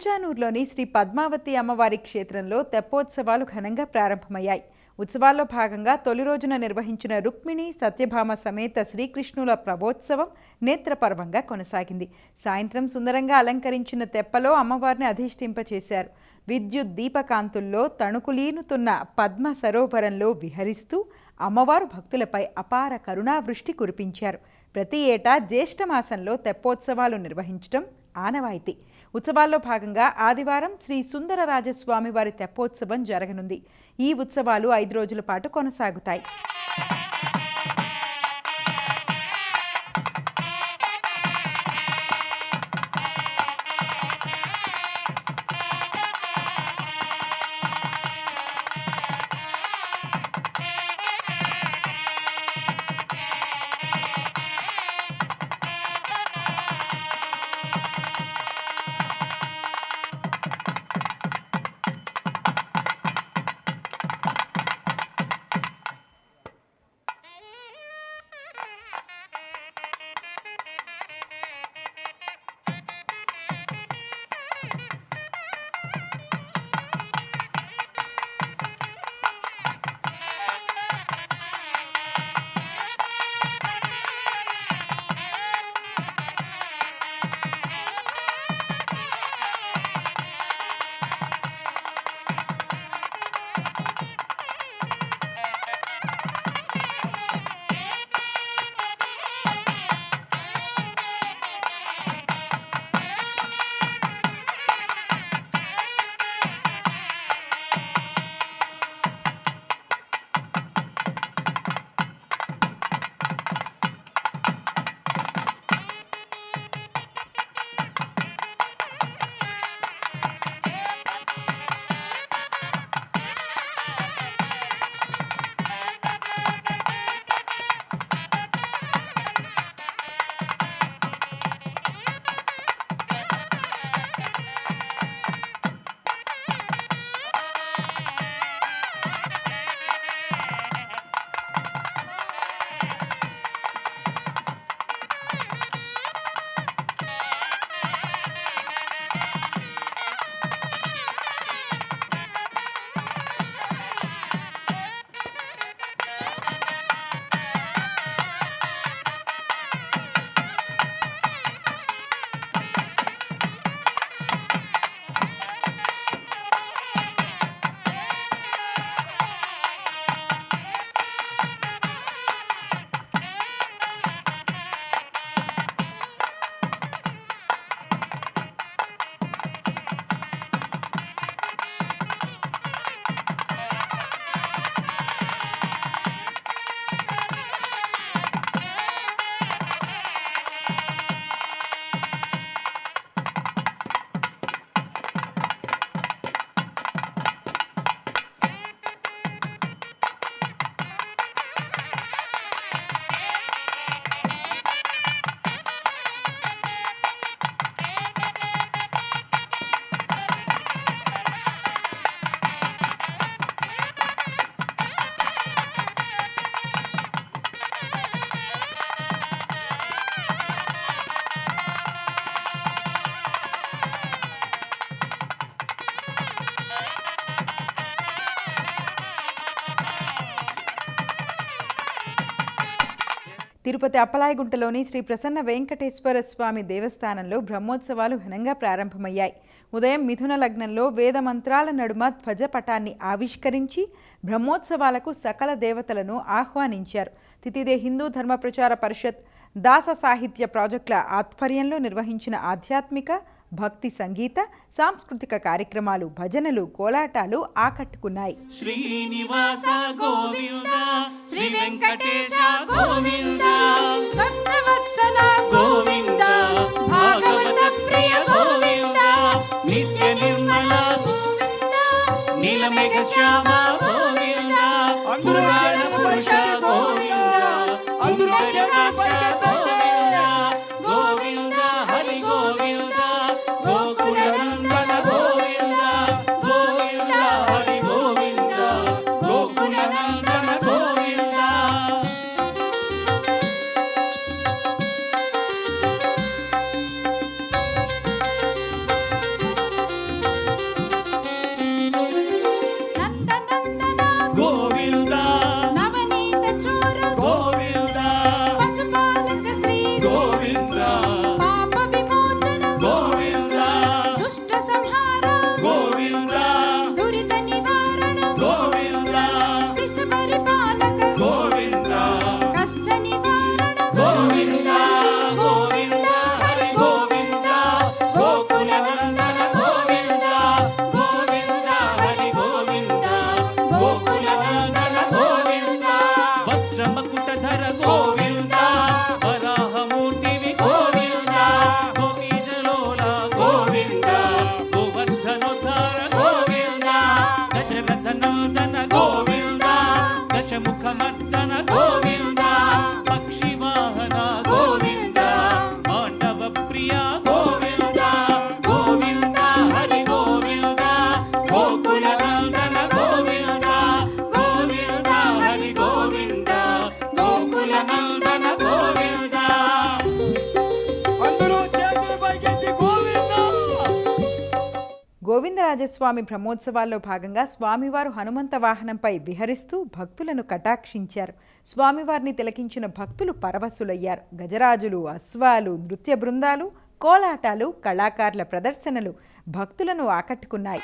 తిరుచానూరులోని శ్రీ పద్మావతి అమ్మవారి క్షేత్రంలో తెప్పోత్సవాలు ఘనంగా ప్రారంభమయ్యాయి. ఉత్సవాల్లో భాగంగా తొలి రోజున నిర్వహించిన రుక్మిణి సత్యభామ సమేత శ్రీకృష్ణుల ప్రభోత్సవం నేత్రపర్వంగా కొనసాగింది. సాయంత్రం సుందరంగా అలంకరించిన తెప్పలో అమ్మవారిని అధిష్ఠింపచేశారు. విద్యుత్ దీపకాంతుల్లో తణుకులీనుతున్న పద్మ సరోవరంలో విహరిస్తూ అమ్మవారు భక్తులపై అపార కరుణావృష్టి కురిపించారు. ప్రతి ఏటా జ్యేష్ఠమాసంలో తెప్పోత్సవాలు నిర్వహించడం ఆనవాయితీ. ఉత్సవాల్లో భాగంగా ఆదివారం శ్రీ సుందరరాజస్వామి వారి తెప్పోత్సవం జరగనుంది. ఈ ఉత్సవాలు ఐదు రోజుల పాటు కొనసాగుతాయి. తిరుపతి అప్పలాయగుంటలోని శ్రీ ప్రసన్న వెంకటేశ్వర స్వామి దేవస్థానంలో బ్రహ్మోత్సవాలు ఘనంగా ప్రారంభమయ్యాయి. ఉదయం మిథున లగ్నంలో వేద మంత్రాల నడుమ ధ్వజపటాన్ని ఆవిష్కరించి బ్రహ్మోత్సవాలకు సకల దేవతలను ఆహ్వానించారు. తితిదే హిందూ ధర్మ ప్రచార పరిషత్ దాస సాహిత్య ప్రాజెక్టుల ఆధ్వర్యంలో నిర్వహించిన ఆధ్యాత్మిక భక్తి సంగీత సాంస్కృతిక కార్యక్రమాలు భజనలు కోలాటాలు ఆకట్టుకున్నాయి. శ్రీనివాస గోవింద శ్రీ వెంకటేశ గోవింద. భక్తవత్సల గోవింద భాగవత ప్రియ గోవింద నిత్య నిర్మల నీలమేఘ శ్యామ గోవింద. రాజస్వామి బ్రహ్మోత్సవాల్లో భాగంగా స్వామివారు హనుమంత వాహనంపై విహరిస్తూ భక్తులను కటాక్షించారు. స్వామివారిని తిలకించిన భక్తులు పరవశులయ్యారు. గజరాజులు అశ్వాలు నృత్య బృందాలు కోలాటాలు కళాకారుల ప్రదర్శనలు భక్తులను ఆకట్టుకున్నాయి.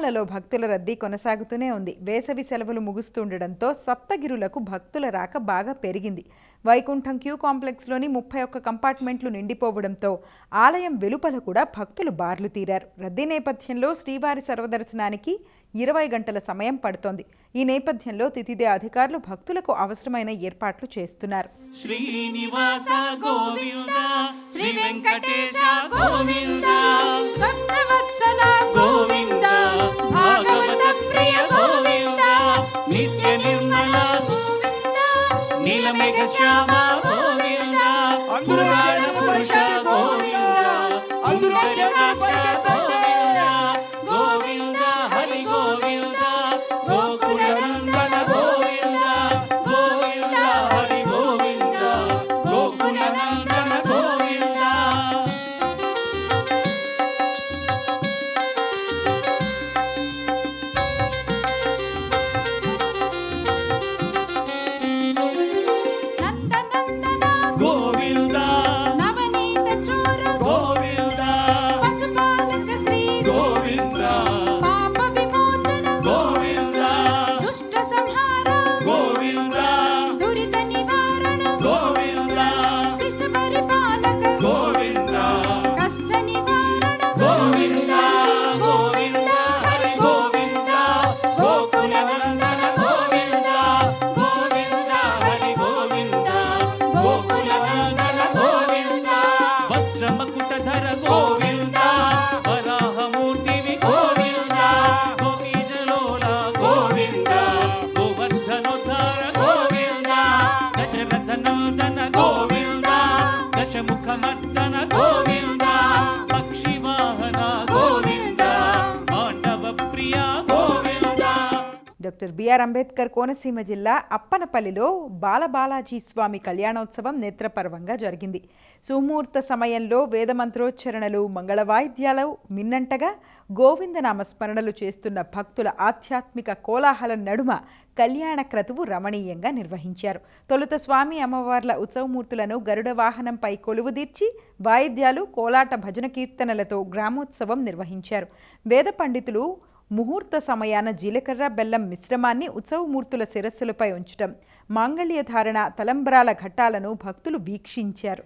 తిరుమలలో భక్తుల రద్దీ కొనసాగుతూనే ఉంది. వేసవి సెలవులు ముగుస్తుండటంతో సప్తగిరులకు భక్తుల రాక బాగా పెరిగింది. వైకుంఠం క్యూ కాంప్లెక్స్లోని ముప్పై ఒక్క కంపార్ట్మెంట్లు నిండిపోవడంతో ఆలయం వెలుపల కూడా భక్తులు బార్లు తీరారు. రద్దీ నేపథ్యంలో శ్రీవారి సర్వదర్శనానికి ఇరవై గంటల సమయం పడుతోంది. ఈ నేపథ్యంలో తితిదే అధికారులు భక్తులకు అవసరమైన ఏర్పాట్లు చేస్తున్నారు. శ్రీనివాస గోవింద శ్రీ వెంకటేశ గోవింద భక్తవత్సల గోవింద. భాగవత ప్రియ గోవింద నిత్య నిర్మల నీలమేఘ శ్యామ గోవింద పురాణ పురుష గోవింద అందుల దశముఖమర్దన గోవింద. పక్షివాహన గోవింద. మాండవ ప్రియ Govinda. Doctor B R Ambedkar Konaseema జిల్లా అప్పనపల్లిలో బాలబాలాజీ స్వామి కళ్యాణోత్సవం నేత్రపర్వంగా జరిగింది. సుముహూర్త సమయంలో వేదమంత్రోచ్చరణలు మంగళ వాయిద్యాలు మిన్నంటగా గోవిందనామ స్మరణలు చేస్తున్న భక్తుల ఆధ్యాత్మిక కోలాహల నడుమ కళ్యాణ క్రతువు రమణీయంగా నిర్వహించారు. తొలుత స్వామి అమ్మవార్ల ఉత్సవమూర్తులను గరుడ వాహనంపై కొలువుదీర్చి వాయిద్యాలు కోలాట భజన కీర్తనలతో గ్రామోత్సవం నిర్వహించారు. వేద పండితులు ముహూర్త సమయాన జీలకర్ర బెల్లం మిశ్రమాన్ని ఉత్సవమూర్తుల శిరస్సులపై ఉంచటం మాంగళ్య ధారణ తలంబరాల ఘట్టాలను భక్తులు వీక్షించారు.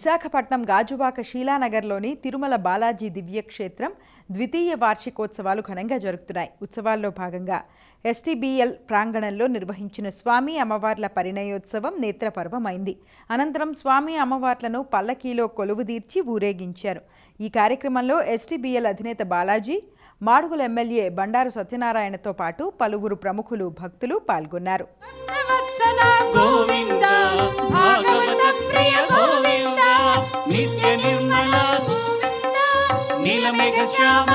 విశాఖపట్నం గాజువాక శీలానగర్లోని తిరుమల బాలాజీ దివ్యక్షేత్రం ద్వితీయ వార్షికోత్సవాలు ఘనంగా జరుగుతున్నాయి. ఉత్సవాల్లో భాగంగా ఎస్టీబీఎల్ ప్రాంగణంలో నిర్వహించిన స్వామి అమ్మవార్ల పరిణయోత్సవం నేత్రపర్వమైంది. అనంతరం స్వామి అమ్మవార్లను పల్లకీలో కొలువుదీర్చి ఊరేగించారు. ఈ కార్యక్రమంలో ఎస్టీబీఎల్ అధినేత బాలాజీ మాడుగుల ఎమ్మెల్యే బండారు సత్యనారాయణతో పాటు పలువురు ప్రముఖులు భక్తులు పాల్గొన్నారు. గోవింద భాగవత ప్రియ గోవింద. నిత్య నిర్మల నీలమేఘ శ్యామ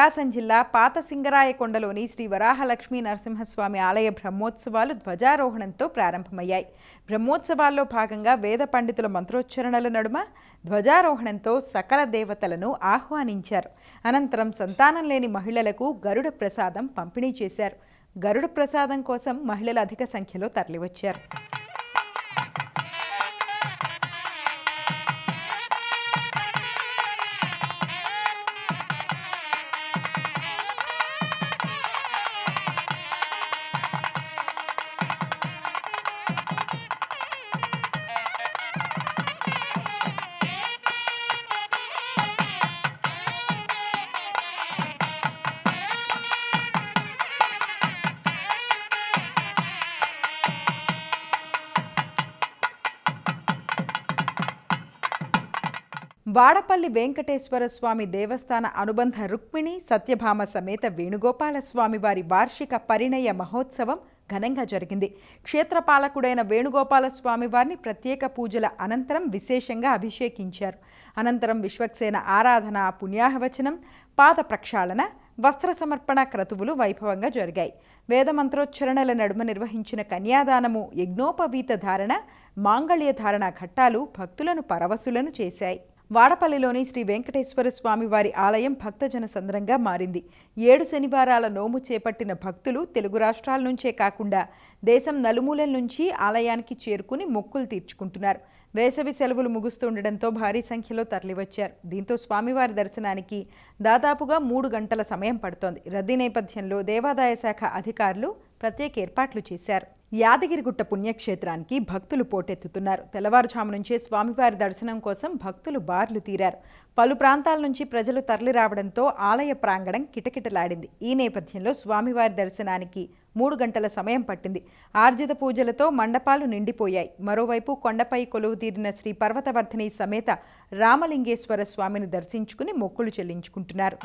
ప్రకాశం జిల్లా పాత సింగరాయకొండలోని శ్రీ వరాహలక్ష్మీ నరసింహస్వామి ఆలయ బ్రహ్మోత్సవాలు ధ్వజారోహణంతో ప్రారంభమయ్యాయి. బ్రహ్మోత్సవాల్లో భాగంగా వేద పండితుల మంత్రోచ్చరణల నడుమ ధ్వజారోహణంతో సకల దేవతలను ఆహ్వానించారు. అనంతరం సంతానం లేని మహిళలకు గరుడ ప్రసాదం పంపిణీ చేశారు. గరుడ ప్రసాదం కోసం మహిళలు అధిక సంఖ్యలో తరలివచ్చారు. వాడపల్లి వెంకటేశ్వర స్వామి దేవస్థాన అనుబంధ రుక్మిణి సత్యభామ సమేత వేణుగోపాల స్వామి వారి వార్షిక పరిణయ మహోత్సవం ఘనంగా జరిగింది. క్షేత్రపాలకుడైన వేణుగోపాల స్వామి వారిని ప్రత్యేక పూజల అనంతరం విశేషంగా అభిషేకించారు. అనంతరం విశ్వక్సేన ఆరాధన పుణ్యాహవచనం పాద ప్రక్షాళన వస్త్ర సమర్పణ క్రతువులు వైభవంగా జరిగాయి. వేదమంత్రోచ్చరణల నడుమ నిర్వహించిన కన్యాదానము యజ్ఞోపవీత ధారణ మాంగళ్య ధారణ ఘట్టాలు భక్తులను పరవశులను చేశాయి. వాడపల్లిలోని శ్రీ వెంకటేశ్వర స్వామి వారి ఆలయం భక్తజన సంద్రంగా మారింది. ఏడు శనివారాల నోము చేపట్టిన భక్తులు తెలుగు రాష్ట్రాల నుంచే కాకుండా దేశం నలుమూలల నుంచి ఆలయానికి చేరుకుని మొక్కులు తీర్చుకుంటున్నారు. వేసవి సెలవులు ముగుస్తుండటంతో భారీ సంఖ్యలో తరలివచ్చారు. దీంతో స్వామివారి దర్శనానికి దాదాపుగా మూడు గంటల సమయం పడుతోంది. రద్దీ నేపథ్యంలో దేవాదాయ శాఖ అధికారులు ప్రత్యేక ఏర్పాట్లు చేశారు. యాదగిరిగుట్ట పుణ్యక్షేత్రానికి భక్తులు పోటెత్తుతున్నారు. తెల్లవారుజాము నుంచే స్వామివారి దర్శనం కోసం భక్తులు బార్లు తీరారు. పలు ప్రాంతాల నుంచి ప్రజలు తరలిరావడంతో ఆలయ ప్రాంగణం కిటకిటలాడింది. ఈ నేపథ్యంలో స్వామివారి దర్శనానికి మూడు గంటల సమయం పట్టింది. ఆర్జిత పూజలతో మండపాలు నిండిపోయాయి. మరోవైపు కొండపై కొలువు తీరిన శ్రీ పర్వతవర్ధిని సమేత రామలింగేశ్వర స్వామిని దర్శించుకుని మొక్కులు చెల్లించుకుంటున్నారు.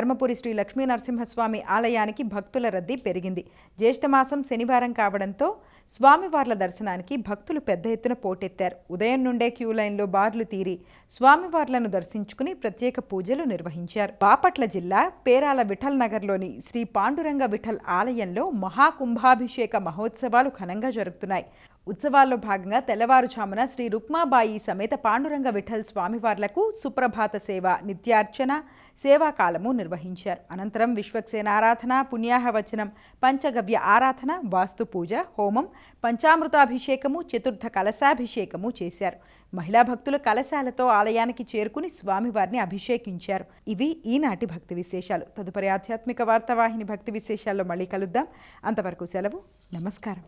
ధర్మపురి శ్రీ లక్ష్మీ నరసింహస్వామి ఆలయానికి భక్తుల రద్దీ పెరిగింది. జ్యేష్ఠమాసం శనివారం కావడంతో స్వామివార్ల దర్శనానికి భక్తులు పెద్ద ఎత్తున పోటెత్తారు. ఉదయం నుండే క్యూ లైన్లో బార్లు తీరి స్వామివార్లను దర్శించుకుని ప్రత్యేక పూజలు నిర్వహించారు. బాపట్ల జిల్లా పేరాల విఠల్ నగర్లోని శ్రీ పాండురంగ విఠల్ ఆలయంలో మహాకుంభాభిషేక మహోత్సవాలు ఘనంగా జరుగుతున్నాయి. ఉత్సవాల్లో భాగంగా తెల్లవారుజామున శ్రీ రుక్మాబాయి సమేత పాండురంగ విఠల్ స్వామివార్లకు సుప్రభాత సేవ నిత్యార్చన సేవాకాలము నిర్వహించారు. అనంతరం విశ్వక్సేన ఆరాధన పుణ్యాహవచనం పంచగవ్య ఆరాధన వాస్తు పూజ హోమం పంచామృతాభిషేకము చతుర్థ కలశాభిషేకము చేశారు. మహిళా భక్తులు కలశాలతో ఆలయానికి చేరుకుని స్వామివారిని అభిషేకించారు. ఇవి ఈనాటి భక్తి విశేషాలు. తదుపరి ఆధ్యాత్మిక వార్తావాహిని భక్తి విశేషాల్లో మళ్ళీ కలుద్దాం. అంతవరకు సెలవు. నమస్కారం.